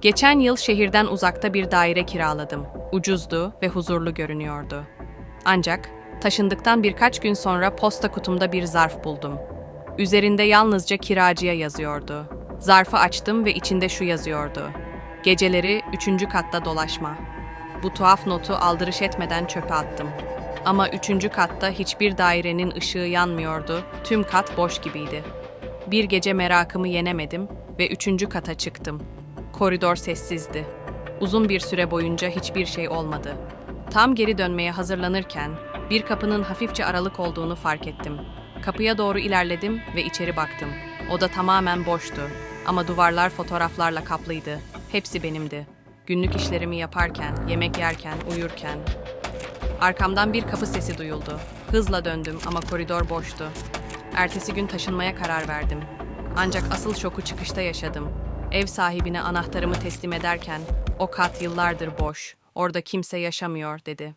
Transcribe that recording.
Geçen yıl şehirden uzakta bir daire kiraladım. Ucuzdu ve huzurlu görünüyordu. Ancak taşındıktan birkaç gün sonra posta kutumda bir zarf buldum. Üzerinde yalnızca kiracıya yazıyordu. Zarfı açtım ve içinde şu yazıyordu. Geceleri üçüncü katta dolaşma. Bu tuhaf notu aldırış etmeden çöpe attım. Ama üçüncü katta hiçbir dairenin ışığı yanmıyordu, tüm kat boş gibiydi. Bir gece merakımı yenemedim ve üçüncü kata çıktım. Koridor sessizdi. Uzun bir süre boyunca hiçbir şey olmadı. Tam geri dönmeye hazırlanırken bir kapının hafifçe aralık olduğunu fark ettim. Kapıya doğru ilerledim ve içeri baktım. Oda tamamen boştu ama duvarlar fotoğraflarla kaplıydı. Hepsi benimdi. Günlük işlerimi yaparken, yemek yerken, uyurken. Arkamdan bir kapı sesi duyuldu. Hızla döndüm ama koridor boştu. Ertesi gün taşınmaya karar verdim. Ancak asıl şoku çıkışta yaşadım. Ev sahibine anahtarımı teslim ederken, o kat yıllardır boş, orada kimse yaşamıyor dedi.